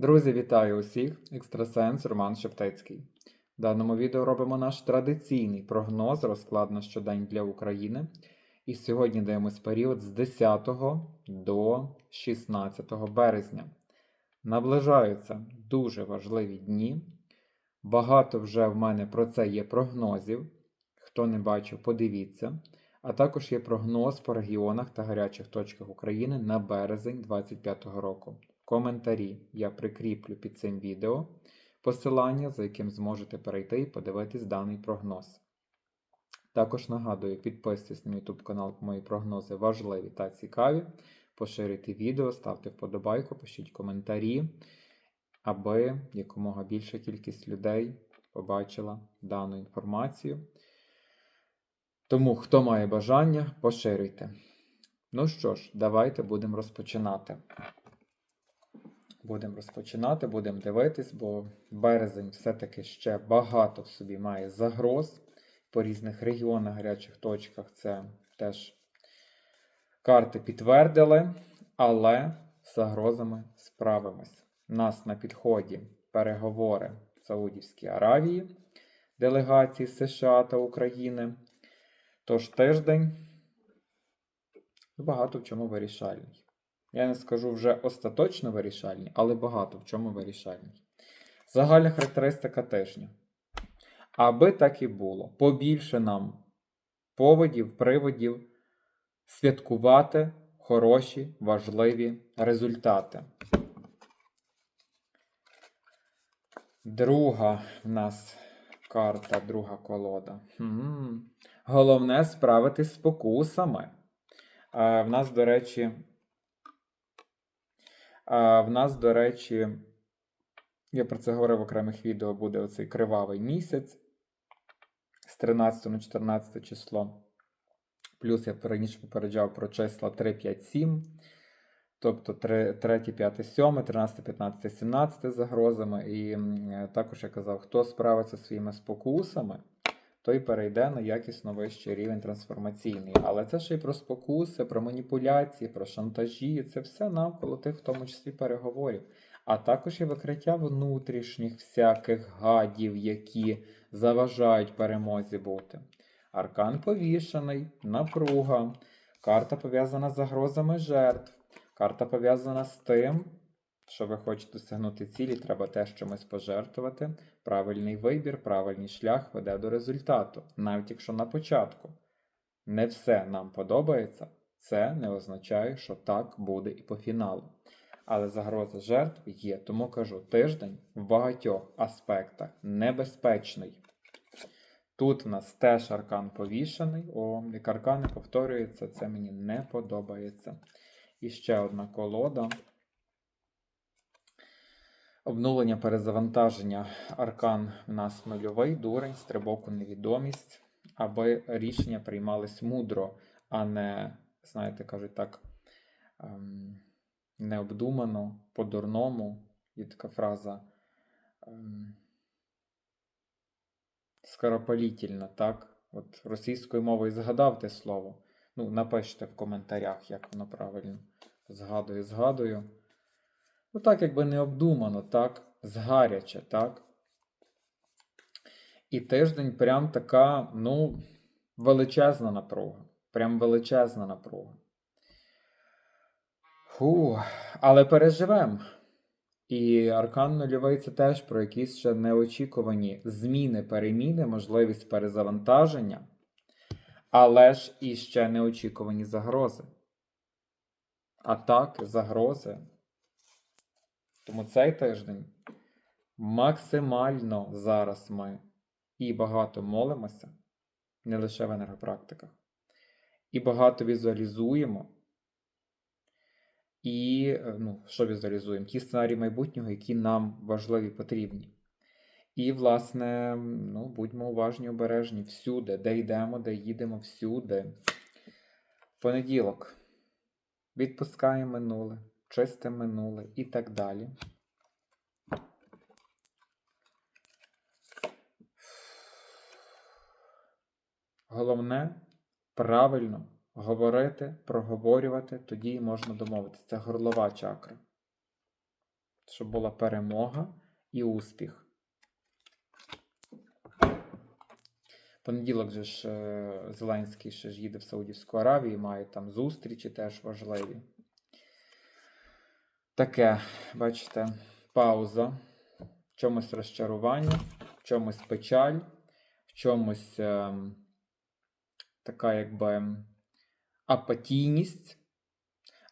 Друзі, вітаю усіх! Екстрасенс Роман Шептецький. В даному відео робимо наш традиційний прогноз розклад на щодень для України. І сьогодні даємось період з 10 до 16 березня. Наближаються дуже важливі дні. Багато вже в мене про це є прогнозів. Хто не бачив, подивіться. А також є прогноз по регіонах та гарячих точках України на березень 2025 року. Коментарі я прикріплю під цим відео посилання, за яким зможете перейти і подивитись даний прогноз. Також нагадую, підписуйтесь на YouTube канал, мої прогнози важливі та цікаві. Поширюйте відео, ставте вподобайку, пишіть коментарі, аби якомога більша кількість людей побачила дану інформацію. Тому, хто має бажання, поширюйте. Ну що ж, давайте будемо розпочинати. Будемо розпочинати, будемо дивитись, бо березень все-таки ще багато в собі має загроз по різних регіонах, гарячих точках. Це теж карти підтвердили, але з загрозами справимось. У нас на підході переговори в Саудівській Аравії, делегації США та України. Тож тиждень багато в чому вирішальний. Я не скажу вже остаточно вирішальний, але багато в чому вирішальний. Загальна характеристика тижня. Аби так і було, побільше нам поводів, приводів святкувати хороші, важливі результати. Друга в нас карта, друга колода. Хм. Головне справитись з спокусами. А, в нас, до речі, а, в нас, до речі, я про це говорив в окремих відео, буде оцей кривавий місяць з 13 на 14 число. Плюс я раніше попереджав про числа 3, 5, 7. Тобто 3, 5, 7, 13, 15, 17 загрозами. І також я казав, хто справиться зі своїми спокусами, той перейде на якісно вищий рівень трансформаційний. Але це ще й про спокуси, про маніпуляції, про шантажі. Це все навколо тих, в тому числі переговорів. А також і викриття внутрішніх всяких гадів, які заважають перемозі бути. Аркан повішений, напруга, карта пов'язана з загрозами жертв, карта пов'язана з тим, що ви хочете досягнути цілі, треба теж чимось пожертвувати. Правильний вибір, правильний шлях веде до результату, навіть якщо на початку не все нам подобається, це не означає, що так буде і по фіналу. Але загроза жертв є, тому кажу, тиждень в багатьох аспектах небезпечний. Тут в нас теж аркан повішений. О, як аркани повторюються, це мені не подобається. І ще одна колода. Обнулення перезавантаження. Аркан в нас нульовий, дурень, стрибок невідомість, аби рішення приймались мудро, а не, знаєте, кажуть так, ем, необдумано, по-дурному. Є така фраза. Ем, скоропалітельно, так? От російською мовою згадав те слово. Ну, напишіть в коментарях, як воно правильно. Згадую, згадую. Ну, так, якби не обдумано, так? Згаряче, так? І тиждень прям така, ну, величезна напруга. Прям величезна напруга. Фу, але переживемо. І аркан нульовий це теж про якісь ще неочікувані зміни, переміни, можливість перезавантаження, але ж і ще неочікувані загрози. Атаки, загрози. Тому цей тиждень максимально зараз ми і багато молимося, не лише в енергопрактиках, і багато візуалізуємо. І е, ну, що візуалізуємо? Ті сценарії майбутнього, які нам важливі потрібні. І, власне, ну, будьмо уважні, обережні всюди, де йдемо, де їдемо, всюди. Понеділок. Відпускаємо минуле, чисте минуле і так далі. Головне правильно говорити, проговорювати, тоді можна домовитися. Це горлова чакра. щоб була перемога і успіх. Понеділок же ж е, Зеленський ще ж їде в Саудівську Аравію, має там зустрічі теж важливі. Таке, бачите, пауза, в чомусь розчарування, в чомусь печаль, в чомусь е, така якби апатійність,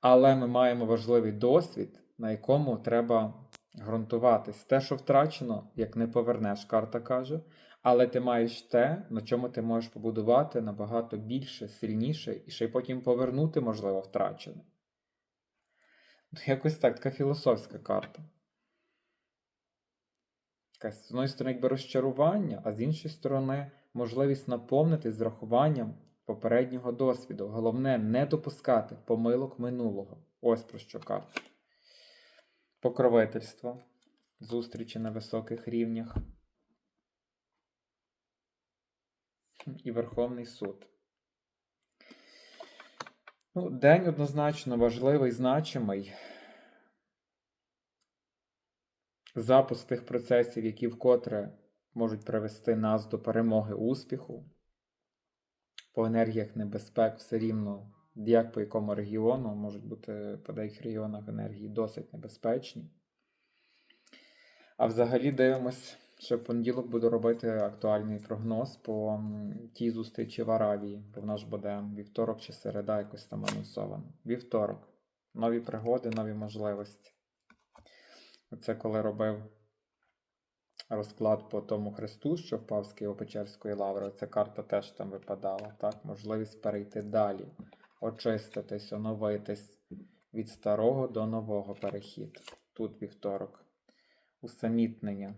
але ми маємо важливий досвід, на якому треба ґрунтуватись. Те, що втрачено, як не повернеш, карта каже, але ти маєш те, на чому ти можеш побудувати набагато більше, сильніше, і ще й потім повернути, можливо, втрачене. Ну, Якось так, така філософська карта. Якась, з однієї сторони, якби розчарування, а з іншої сторони, можливість наповнити з рахуванням попереднього досвіду. Головне не допускати помилок минулого. Ось про що карта. Покровительство, зустрічі на високих рівнях. І Верховний суд. Ну, день однозначно важливий, значимий. Запуск тих процесів, які вкотре можуть привести нас до перемоги успіху. По енергіях небезпек все рівно, як по якому регіону, можуть бути по деяких регіонах енергії досить небезпечні. А взагалі дивимось, що в понеділок буду робити актуальний прогноз по тій зустрічі в Аравії, бо в нас буде вівторок чи середа якось там анонсовано. Вівторок. Нові пригоди, нові можливості. Це коли робив розклад по тому Христу, що впав з Києво-Печерської лаври. Ця карта теж там випадала. Так? Можливість перейти далі, очиститись, оновитись від старого до нового перехід. Тут вівторок. Усамітнення,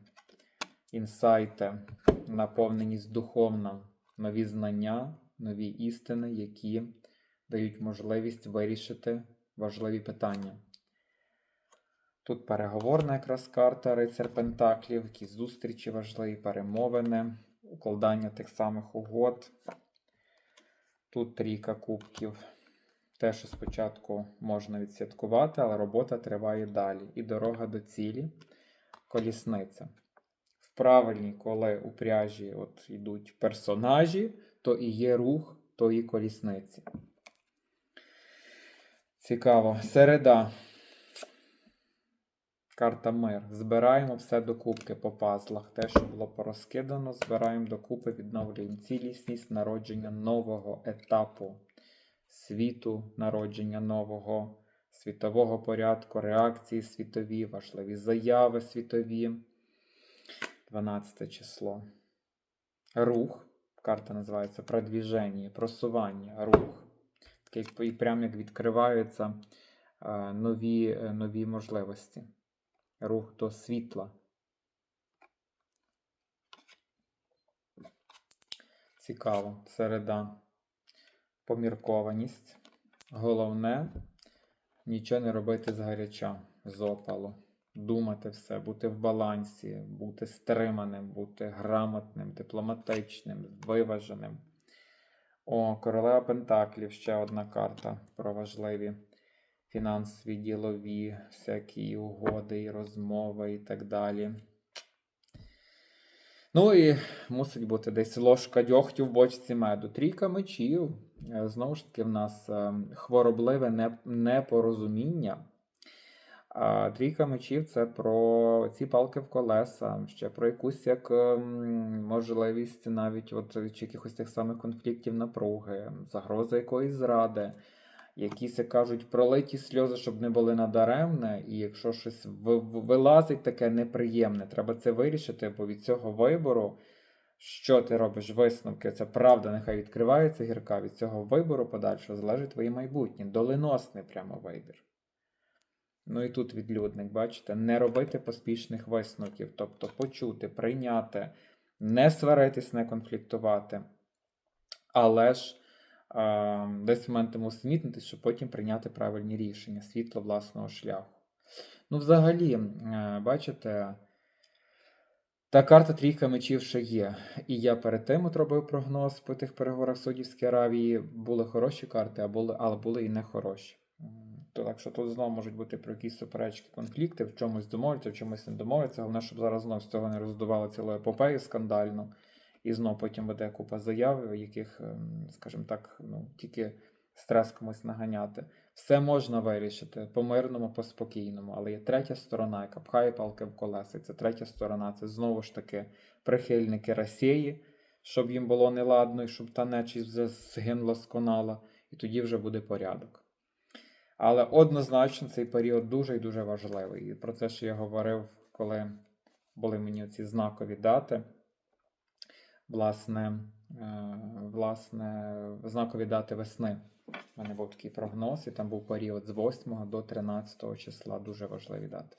інсайти, наповненість духовна, нові знання, нові істини, які дають можливість вирішити важливі питання. Тут переговорна якраз карта Рицар Пентаклів, якісь зустрічі важливі, перемовини, укладання тих самих угод. Тут трійка кубків. Те, що спочатку можна відсвяткувати, але робота триває далі. І дорога до цілі колісниця. В правильній, коли у пряжі от йдуть персонажі, то і є рух тої колісниці. Цікаво. Середа. Карта мир. Збираємо все докупки по пазлах. Те, що було порозкидано, збираємо докупи, відновлюємо цілісність народження нового етапу світу, народження нового світового порядку, реакції світові, важливі заяви світові. 12 число. Рух. Карта називається продвіження, просування, рух. Такий, прям як відкриваються е, нові, е, нові можливості. Рух до світла. Цікаво. Середа. Поміркованість. Головне нічого не робити згаряча, з опалу. Думати все, бути в балансі, бути стриманим, бути грамотним, дипломатичним, виваженим. О, королева Пентаклів ще одна карта про важливі фінансові, ділові, всякі угоди, і розмови і так далі. Ну і мусить бути десь ложка дьогтю в бочці меду. Трійка мечів. Е, Знову ж таки, в нас е, хворобливе непорозуміння. Трійка мечів це про ці палки в колеса, ще про якусь як ем, можливість навіть от, чи якихось тих самих конфліктів напруги, загроза якоїсь зради, якісь, як кажуть, пролиті сльози, щоб не були надаремне, і якщо щось ви- ви- вилазить таке неприємне, треба це вирішити, бо від цього вибору, що ти робиш, висновки, це правда, нехай відкривається гірка, від цього вибору подальшого залежить твоє майбутнє, доленосний прямо вибір. Ну і тут відлюдник, бачите, не робити поспішних висновків, тобто почути, прийняти, не сваритись, не конфліктувати, але ж е, десь моментом усмітнитись, щоб потім прийняти правильні рішення, світло власного шляху. Ну, взагалі, е, бачите, та карта трійка мечів ще є. І я перед тим от робив прогноз по тих переговорах в Саудівській Аравії. Були хороші карти, а були, але були і нехороші. М, То так що тут знову можуть бути про якісь суперечки, конфлікти, в чомусь домовляться, в чомусь не домовляться. Головне, щоб зараз знов з цього не роздували цілу епопею скандальну. І знов потім буде купа заяв, яких, ем, скажімо так, ну, тільки стрес комусь наганяти. Все можна вирішити по-мирному, по-спокійному, але є третя сторона, яка пхає палки в колеса. Це третя сторона. Це знову ж таки прихильники Росії, щоб їм було неладно, і щоб та нечість вже згинула з конала, і тоді вже буде порядок. Але однозначно цей період дуже і дуже важливий. І про це ще я говорив, коли були мені ці знакові дати. Власне, е, власне, знакові дати весни. У мене був такий прогноз, і там був період з 8 до 13 числа. Дуже важливі дати.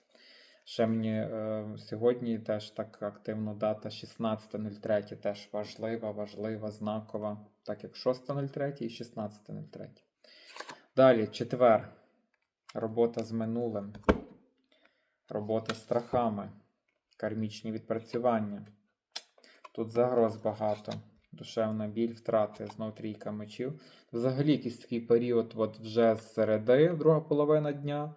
Ще мені е, сьогодні теж так активно дата 16.03 теж важлива, важлива, знакова, так як 6.03 і 16.03. Далі, четвер. Робота з минулим. Робота з страхами. Кармічні відпрацювання. Тут загроз багато. Душевна біль, втрати, знов трійка мечів. Взагалі, якийсь такий період, от вже з середи, друга половина дня.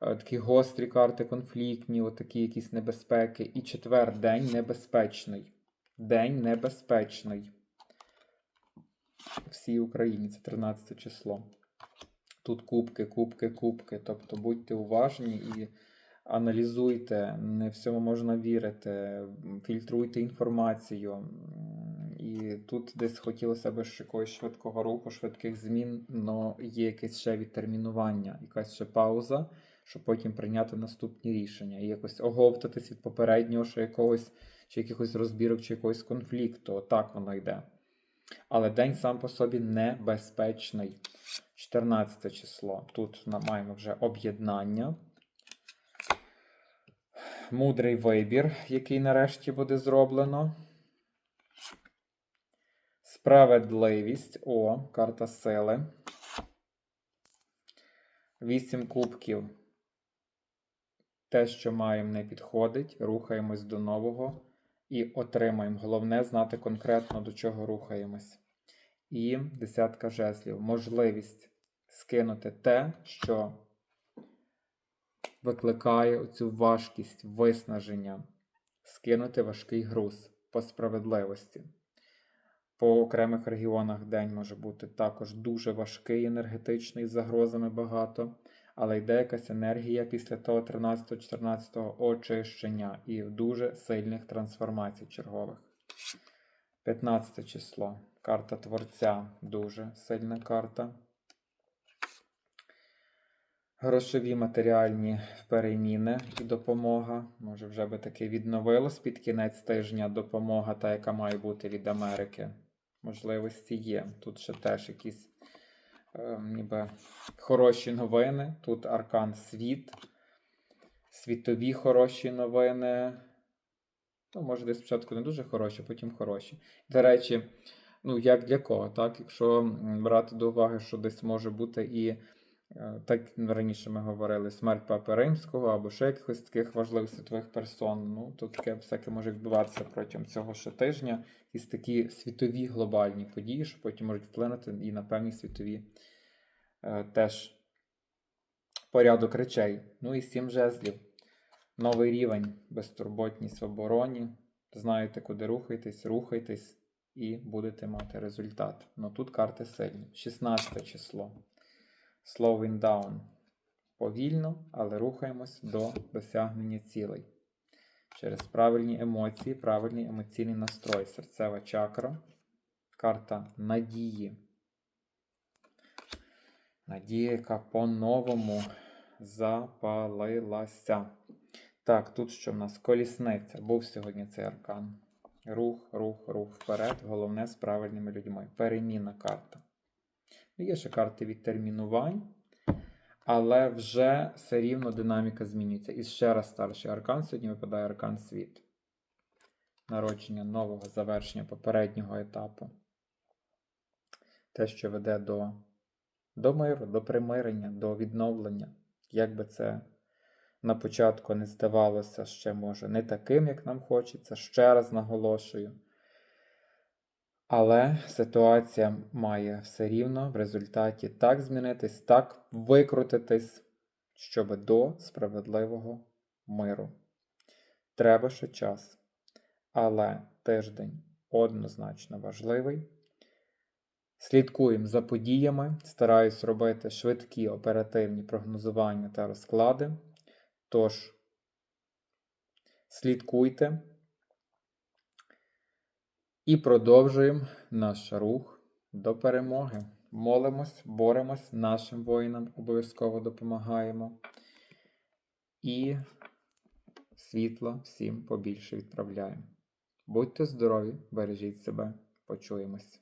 е, Такі гострі карти конфліктні, такі якісь небезпеки. І четвер день небезпечний. День небезпечний. Всій Україні це 13 число. Тут кубки, кубки, кубки. Тобто будьте уважні і аналізуйте, не всьому можна вірити, фільтруйте інформацію. І тут десь хотілося б якогось швидкого руху, швидких змін, але є якесь ще відтермінування, якась ще пауза, щоб потім прийняти наступні рішення і якось оговтатись від попереднього, що якогось, чи якихось розбірок, чи якогось конфлікту. Так воно йде. Але день сам по собі небезпечний. 14 число. Тут маємо вже об'єднання. Мудрий вибір, який нарешті буде зроблено. Справедливість. О, карта сили. Вісім кубків. Те, що маємо, не підходить. Рухаємось до нового і отримаємо. Головне знати конкретно, до чого рухаємось. І десятка жезлів. Можливість скинути те, що викликає цю важкість, виснаження, скинути важкий груз по справедливості. По окремих регіонах день може бути також дуже важкий, енергетичний, з загрозами багато, але йде якась енергія після того 13-14 очищення і дуже сильних трансформацій чергових. 15 число. Карта Творця дуже сильна карта. Грошові матеріальні переміни і допомога. Може, вже би таки відновилось під кінець тижня допомога, та яка має бути від Америки. Можливості є. Тут ще теж якісь ніби хороші новини. Тут аркан світ, світові хороші новини. Ну, може, десь спочатку не дуже хороші, потім хороші. До речі, ну як для кого, так? Якщо брати до уваги, що десь може бути і, так раніше ми говорили, смерть Папи Римського або ще якихось таких важливих світових персон, ну, то таке всяке може відбуватися протягом цього ще тижня. Якісь такі світові глобальні події, що потім можуть вплинути і на певні світові е, теж порядок речей. Ну і сім жезлів. Новий рівень, безтурботність в обороні. Знаєте, куди рухайтесь, рухайтесь і будете мати результат. Ну тут карти сильні. 16 число. Slowing down. Повільно, але рухаємось до досягнення цілей. Через правильні емоції, правильний емоційний настрой. Серцева чакра. Карта надії. Надія, яка по-новому запалилася. Так, тут що в нас? Колісниця. Був сьогодні цей аркан. Рух, рух, рух вперед. Головне з правильними людьми. Перемінна карта. Ну, Є ще карти відтермінувань, але вже все рівно динаміка змінюється. І ще раз старший аркан. Сьогодні випадає аркан світ. Народження нового завершення попереднього етапу. Те, що веде до, до миру, до примирення, до відновлення. Як би це на початку не здавалося ще може не таким, як нам хочеться, ще раз наголошую. Але ситуація має все рівно в результаті так змінитись, так викрутитись, щоб до справедливого миру. Треба ще час. Але тиждень однозначно важливий. Слідкуємо за подіями, стараюсь робити швидкі оперативні прогнозування та розклади. Тож, слідкуйте і продовжуємо наш рух до перемоги. Молимось, боремось, нашим воїнам обов'язково допомагаємо. І світло всім побільше відправляємо. Будьте здорові, бережіть себе, почуємось.